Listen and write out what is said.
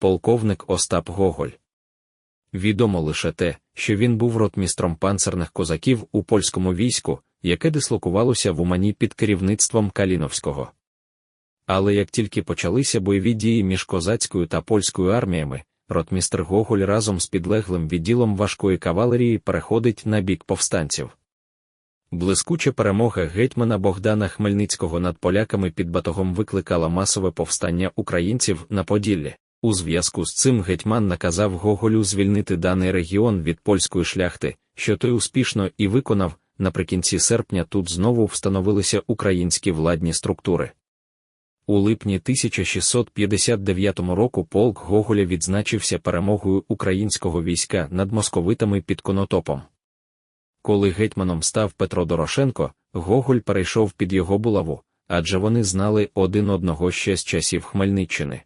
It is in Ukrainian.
полковник Остап Гоголь. Відомо лише те, що він був ротмістром панцерних козаків у польському війську, яке дислокувалося в Умані під керівництвом Каліновського. Але як тільки почалися бойові дії між козацькою та польською арміями, ротмістр Гоголь разом з підлеглим відділом важкої кавалерії переходить на бік повстанців. Блискуча перемога гетьмана Богдана Хмельницького над поляками під батогом викликала масове повстання українців на Поділлі. У зв'язку з цим гетьман наказав Гоголю звільнити даний регіон від польської шляхти, що той успішно і виконав. Наприкінці серпня тут знову встановилися українські владні структури. У липні 1659 року полк Гоголя відзначився перемогою українського війська над московитами під Конотопом. Коли гетьманом став Петро Дорошенко, Гоголь перейшов під його булаву, адже вони знали один одного ще з часів Хмельниччини.